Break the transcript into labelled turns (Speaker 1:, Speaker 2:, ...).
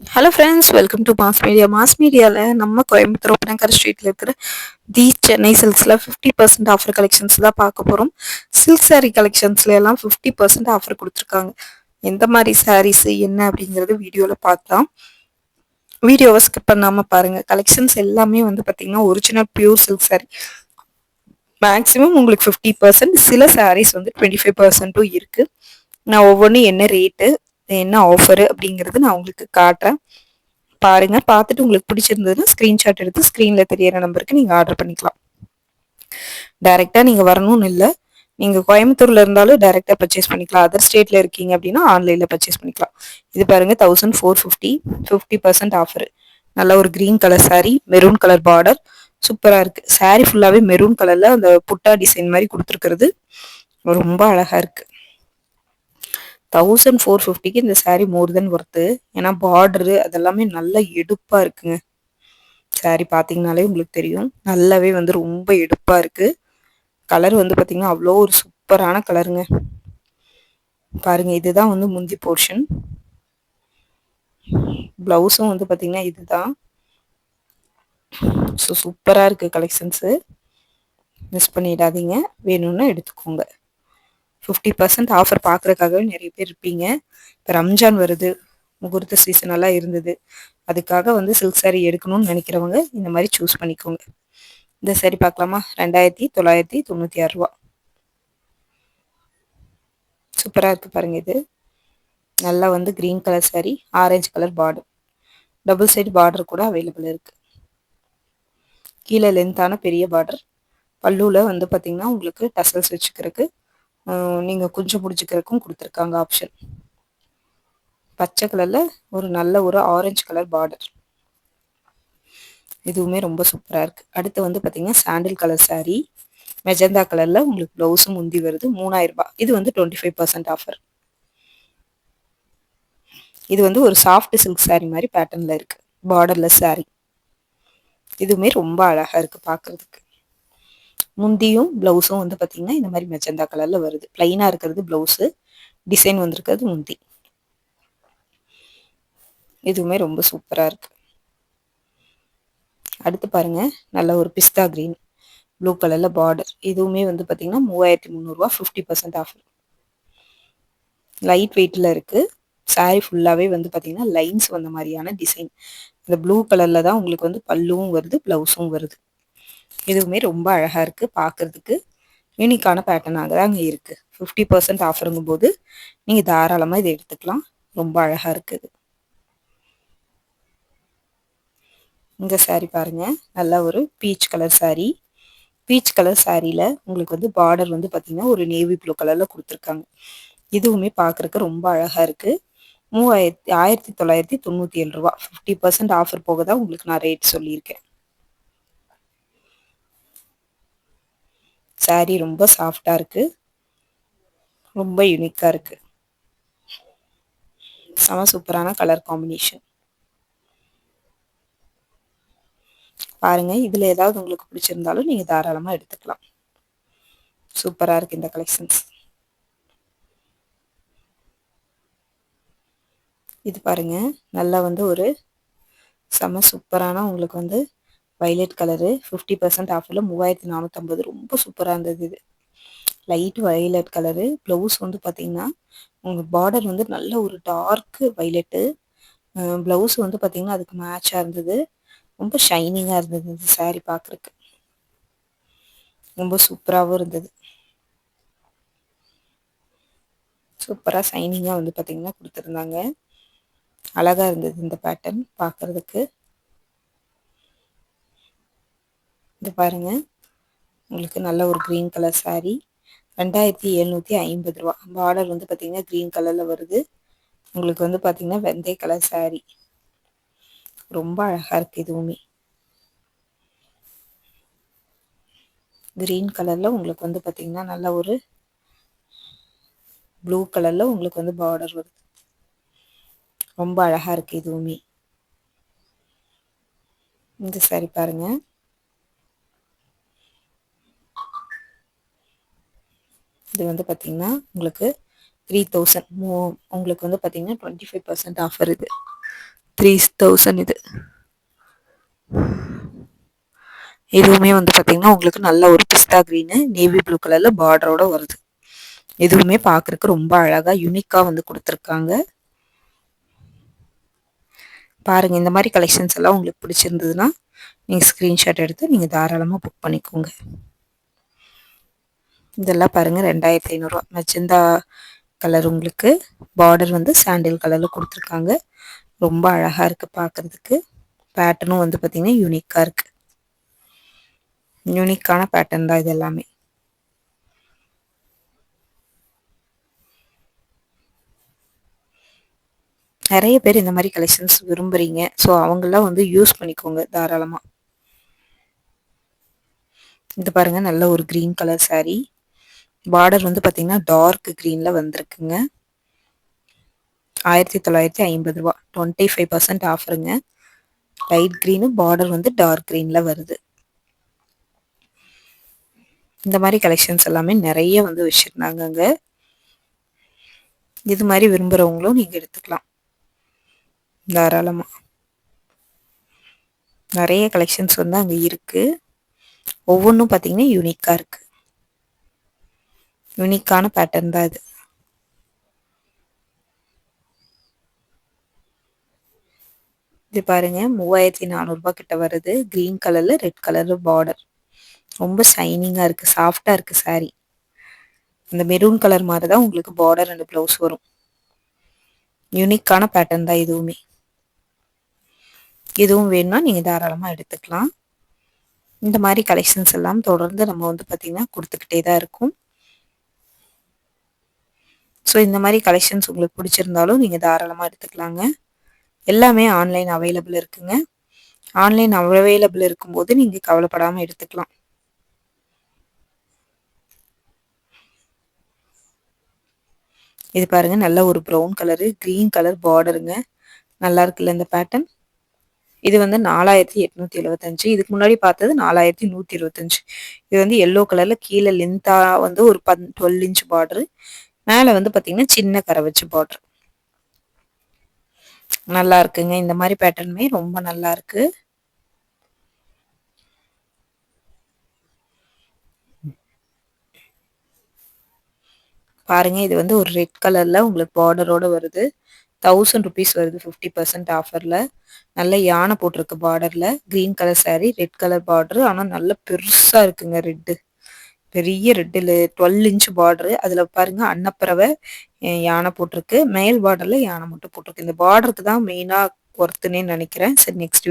Speaker 1: Hello friends welcome to mass media mass மீடியாவில் நம்ம கோயம்புத்தூர் ஒப்பனக்கர் ஸ்ட்ரீட்டில் இருக்கிற தி சென்னை சில்க்ஸில் ஃபிஃப்டி பர்சன்ட் ஆஃபர் கலெக்ஷன்ஸ் தான் பார்க்க போகிறோம் சில்க் சாரீ கலெக்ஷன்ஸ்ல எல்லாம் ஃபிஃப்டி பர்சன்ட் ஆஃபர் கொடுத்துருக்காங்க. எந்த மாதிரி சாரீஸ் என்ன அப்படிங்கிறது வீடியோவில் பார்த்தலாம் வீடியோவை ஸ்கிப் பண்ணாமல் பாருங்கள் கலெக்ஷன்ஸ் எல்லாமே வந்து பார்த்தீங்கன்னா original pure silk sari maximum உங்களுக்கு ஃபிஃப்டி பர்சன்ட் சில சாரீஸ் வந்து டுவெண்ட்டி ஃபைவ் பர்சன்ட்டும் இருக்குது நான் ஒவ்வொன்றும் என்ன ரேட்டு என்ன ஆஃபரு அப்படிங்கிறது நான் உங்களுக்கு காட்டுறேன். பாருங்க பார்த்துட்டு உங்களுக்கு பிடிச்சிருந்ததுன்னா ஸ்க்ரீன்ஷாட் எடுத்து ஸ்க்ரீனில் தெரியற நம்பருக்கு நீங்கள் ஆர்டர் பண்ணிக்கலாம். டைரெக்டாக நீங்கள் வரணும்னு இல்லை. நீங்கள் கோயம்புத்தூரில் இருந்தாலும் டைரெக்டாக பர்ச்சேஸ் பண்ணிக்கலாம். அதர் ஸ்டேட்டில் இருக்கீங்க அப்படின்னா ஆன்லைனில் பர்ச்சேஸ் பண்ணிக்கலாம். இது பாருங்கள் thousand four fifty fifty percent offer நல்ல ஒரு green colour sari maroon colour border சூப்பராக இருக்குது சாரீ ஃபுல்லாகவே மெரூன் கலரில் அந்த புட்டா டிசைன் மாதிரி கொடுத்துருக்கிறது. ரொம்ப அழகாக இருக்குது தௌசண்ட் ஃபோர் ஃபிஃப்டிக்கு இந்த சாரீ மோர் தென் ஒர்த்து ஏன்னா பார்டரு அதெல்லாமே நல்லா எடுப்பாக இருக்குங்க. சாரீ பார்த்தீங்கனாலே உங்களுக்கு தெரியும். நல்லாவே வந்து ரொம்ப எடுப்பாக இருக்குது கலர் வந்து பார்த்தீங்கன்னா அவ்வளோ ஒரு சூப்பரான கலருங்க பாருங்கள் இதுதான் வந்து முந்தி போர்ஷன் ப்ளவுஸும் வந்து பார்த்தீங்கன்னா இதுதான். ஸோ சூப்பராக இருக்குது கலெக்ஷன்ஸு மிஸ் பண்ணிடாதீங்க. வேணும்னா எடுத்துக்கோங்க. ஃபிஃப்டி பர்சன்ட் ஆஃபர் பார்க்குறக்காகவே நிறைய பேர் இருப்பீங்க. இப்போ ரம்ஜான் வருது முகூர்த்த சீசன் எல்லாம் இருந்தது. அதுக்காக வந்து சில்க் சாரீ எடுக்கணும்னு நினைக்கிறவங்க இந்த மாதிரி சூஸ் பண்ணிக்கோங்க. இந்த சாரீ பார்க்கலாமா? ரெண்டாயிரத்தி தொள்ளாயிரத்தி தொண்ணூற்றி ஆறு ரூபா. சூப்பராக இருக்குது பாருங்கள் இது. நல்லா வந்து green colour sari orange colour border double side border கூட அவைலபிள் இருக்குது கீழே லென்த்தான பெரிய பார்டர் பல்லுவில் வந்து பார்த்திங்கன்னா உங்களுக்கு டசல்ஸ் வச்சுக்கிறதுக்கு நீங்கள் குஞ்சு பிடிச்சிக்கிறதுக்கும் கொடுத்துருக்காங்க ஆப்ஷன் பச்சை கலரில் ஒரு நல்ல ஒரு ஆரஞ்சு கலர் பார்டர் இதுவுமே ரொம்ப சூப்பராக இருக்குது அடுத்து வந்து பார்த்திங்கன்னா சாண்டில் கலர் சாரீ மெஜந்தா கலரில் உங்களுக்கு ப்ளவுஸும் முந்தி வருது மூணாயிரம் ரூபாய் இது வந்து டுவெண்ட்டி ஃபைவ் பர்சன்ட் ஆஃபர் இது வந்து ஒரு சாஃப்ட் சில்க் சாரீ மாதிரி பேட்டர்னில் இருக்குது பார்டர்லெஸ் சாரீ இதுவுமே ரொம்ப அழகாக இருக்குது பார்க்குறதுக்கு முந்தியும் ப்ளவுஸும் வந்து பார்த்தீங்கன்னா இந்த மாதிரி மெஜந்தா கலரில் வருது. ப்ளைனாக இருக்கிறது ப்ளவுஸு டிசைன் வந்திருக்கிறது முந்தி. இதுவுமே ரொம்ப சூப்பராக இருக்கு. அடுத்து பாருங்க நல்ல ஒரு பிஸ்தா க்ரீன் ப்ளூ கலரில் பார்டர் இதுவுமே வந்து பார்த்தீங்கன்னா மூவாயிரத்தி முந்நூறுரூவா ஃபிஃப்டி பர்சன்ட் ஆஃபர் லைட் வெயிட்டில் இருக்குது சாரீ ஃபுல்லாகவே வந்து பார்த்தீங்கன்னா லைன்ஸ் வந்த மாதிரியான டிசைன் இந்த ப்ளூ கலரில் தான் உங்களுக்கு வந்து பல்லுவும் வருது ப்ளவுஸும் வருது. இதுவுமே ரொம்ப அழகாக இருக்குது பார்க்குறதுக்கு யூனிக்கான பேட்டர்னாக தாங்க இருக்குது ஃபிஃப்டி பர்சன்ட் ஆஃபருங்கும் போது நீங்கள் தாராளமாக இதை எடுத்துக்கலாம். ரொம்ப அழகாக இருக்குது இந்த சாரீ பாருங்கள் நல்லா ஒரு peach colour sari peach colour சாரியில் உங்களுக்கு வந்து பார்டர் வந்து பார்த்திங்கன்னா ஒரு நேவி ப்ளூ கலரில் கொடுத்துருக்காங்க. இதுவுமே பார்க்குறக்கு ரொம்ப அழகாக இருக்குது மூவாயிரத்தி ஆயிரத்தி தொள்ளாயிரத்தி தொண்ணூற்றி ஏழு ரூபா. ஃபிஃப்டி பர்சன்ட் ஆஃபர் போக தான் உங்களுக்கு நான் ரேட் சொல்லியிருக்கேன். சாரி ரொம்ப சாஃப்டாக இருக்குது ரொம்ப யூனிக்காக இருக்குது செம சூப்பரான கலர் காம்பினேஷன் பாருங்கள் இதில் ஏதாவது உங்களுக்கு பிடிச்சிருந்தாலும் நீங்கள் தாராளமாக எடுத்துக்கலாம். சூப்பராக இருக்குது இந்த கலெக்ஷன்ஸ் இது பாருங்கள் நல்லா வந்து ஒரு செம சூப்பரான உங்களுக்கு வந்து வைலட் கலரு ஃபிஃப்டி பர்சன்ட் ஆஃபரில் மூவாயிரத்தி நானூற்றம்பது ரொம்ப சூப்பராக இருந்தது இது. லைட் வைலட் கலரு ப்ளவுஸ் வந்து பார்த்தீங்கன்னா உங்கள் பார்டர் வந்து நல்ல ஒரு டார்க்கு வைலட்டு ப்ளவுஸ் வந்து பார்த்தீங்கன்னா அதுக்கு மேட்சாக இருந்தது. ரொம்ப ஷைனிங்காக இருந்தது இந்த சாரீ பார்க்குறக்கு ரொம்ப சூப்பராகவும் இருந்தது. சூப்பராக ஷைனிங்காக வந்து பார்த்திங்கன்னா கொடுத்துருந்தாங்க. அழகாக இருந்தது இந்த பேட்டர்ன் பார்க்குறதுக்கு இது பாருங்க. உங்களுக்கு நல்ல ஒரு க்ரீன் கலர் சாரீ ரெண்டாயிரத்தி எழுநூற்றி ஐம்பது ரூபா. பார்டர் வந்து பார்த்தீங்கன்னா க்ரீன் கலரில் வருது. உங்களுக்கு வந்து பார்த்தீங்கன்னா வெந்தய கலர் சாரீ ரொம்ப அழகாக இருக்குது இதுவுமே. க்ரீன் கலரில் உங்களுக்கு வந்து பார்த்தீங்கன்னா நல்ல ஒரு ப்ளூ கலரில் உங்களுக்கு வந்து பார்டர் வருது. ரொம்ப அழகாக இருக்குது இதுவுமே. இந்த சாரி பாருங்கள் இது வந்து பார்த்திங்கன்னா உங்களுக்கு த்ரீ தௌசண்ட் மூ உங்களுக்கு வந்து பார்த்திங்கன்னா டுவெண்ட்டி ஃபைவ் பர்சன்ட் ஆஃபர் இது. த்ரீ தௌசண்ட் இது. இதுவுமே வந்து பார்த்தீங்கன்னா உங்களுக்கு நல்ல ஒரு பிஸ்தா க்ரீனு நேவி ப்ளூ கலரில் பார்டரோட வருது. இதுவுமே பார்க்குறக்கு ரொம்ப அழகாக யூனிக்காக வந்து கொடுத்துருக்காங்க. பாருங்கள் இந்த மாதிரி கலெக்ஷன்ஸ் எல்லாம் உங்களுக்கு பிடிச்சிருந்ததுன்னா நீங்கள் ஸ்க்ரீன்ஷாட் எடுத்து நீங்கள் தாராளமாக புக் பண்ணிக்கோங்க. இதெல்லாம் பாருங்கள் ரெண்டாயிரத்தி ஐநூறுரூவா மெச்சந்தா கலர் உங்களுக்கு. பார்டர் வந்து சாண்டில் கலரில் கொடுத்துருக்காங்க. ரொம்ப அழகாக இருக்குது பார்க்குறதுக்கு பேட்டர்னும் வந்து பார்த்திங்கன்னா யூனிக்காக இருக்குது யூனிக்கான பேட்டர்ன் தான் இது எல்லாமே. நிறைய பேர் இந்த மாதிரி கலெக்ஷன்ஸ் விரும்புகிறீங்க ஸோ அவங்களாம் வந்து யூஸ் பண்ணிக்கோங்க தாராளமாக இது பாருங்கள் நல்ல ஒரு க்ரீன் கலர் சாரீ பார்டர் வந்து பார்த்திங்கன்னா டார்க் க்ரீனில் வந்திருக்குங்க. ஆயிரத்தி தொள்ளாயிரத்தி ஐம்பது ரூபா. டுவெண்ட்டி ஃபைவ் பர்சன்ட் ஆஃபருங்க லைட் க்ரீனு பார்டர் வந்து டார்க் க்ரீனில் வருது. இந்த மாதிரி கலெக்ஷன்ஸ் எல்லாமே நிறைய வந்து வச்சுருந்தாங்க அங்கே இது மாதிரி விரும்புகிறவங்களும் நீங்கள் எடுத்துக்கலாம். தாராளமாக நிறைய கலெக்ஷன்ஸ் வந்து அங்கே இருக்குது ஒவ்வொன்றும் பார்த்தீங்கன்னா யூனிக்காக இருக்குது யூனிக்கான பேட்டர்ன் தான் இது. இது பாருங்க மூவாயிரத்தி நானூறுபா கிட்ட வருது. கிரீன் கலரில் ரெட் கலரில் பார்டர் ரொம்ப ஷைனிங்கா இருக்குது சாஃப்டா இருக்குது சாரி அந்த மெரூன் கலர் மாதிரி தான் உங்களுக்கு பார்டர் அண்ட் ப்ளவுஸ் வரும். யூனிக்கான பேட்டர்ன் தான் இதுவுமே. இதுவும் வேணும்னா நீங்கள் தாராளமாக எடுத்துக்கலாம். இந்த மாதிரி கலெக்ஷன்ஸ் எல்லாம் தொடர்ந்து நம்ம வந்து பார்த்திங்கன்னா கொடுத்துக்கிட்டே தான் இருக்கும். ஸோ இந்த மாதிரி கலெக்ஷன்ஸ் உங்களுக்கு பிடிச்சிருந்தாலும் நீங்கள் தாராளமாக எடுத்துக்கலாங்க. எல்லாமே ஆன்லைன் அவைலபிள் இருக்குங்க. ஆன்லைன் அவைலபிள் இருக்கும்போது நீங்கள் கவலைப்படாமல் எடுத்துக்கலாம். இது பாருங்க நல்ல ஒரு ப்ரௌன் கலரு க்ரீன் கலர் பார்டருங்க நல்லா இருக்குல்ல இந்த பேட்டர்ன் இது வந்து நாலாயிரத்தி எட்நூத்தி எழுபத்தஞ்சு இதுக்கு முன்னாடி பார்த்தது நாலாயிரத்தி நூற்றி இருபத்தஞ்சு. இது வந்து எல்லோ கலர்ல கீழே லென்த்தா வந்து ஒரு பன் டுவெல் இன்ச் பார்டரு மேலே வந்து பார்த்தீங்கன்னா சின்ன கரை வச்சு பார்டர் நல்லா இருக்குங்க. இந்த மாதிரி பேட்டர்னுமே ரொம்ப நல்லா இருக்கு. பாருங்க இது வந்து ஒரு ரெட் கலர்ல உங்களுக்கு பார்டரோட வருது. தௌசண்ட் ருபீஸ் வருது ஃபிஃப்டி பர்சன்ட் ஆஃபரில் நல்ல யானை போட்டிருக்கு பார்டரில் green colour sari red colour border ஆனால் நல்ல பெருசாக இருக்குங்க ரெட்டு பெரிய ரெட்டில் டுவெல் இன்ச் பார்டரு அதில் பாருங்க அன்னப்பறவை யானை போட்டிருக்கு. மேல் பார்டரில் யானை மட்டும் போட்டிருக்கு. இந்த பார்டருக்கு தான் மெயினாக ஒர்த்துன்னே நினைக்கிறேன். சரி நெக்ஸ்ட்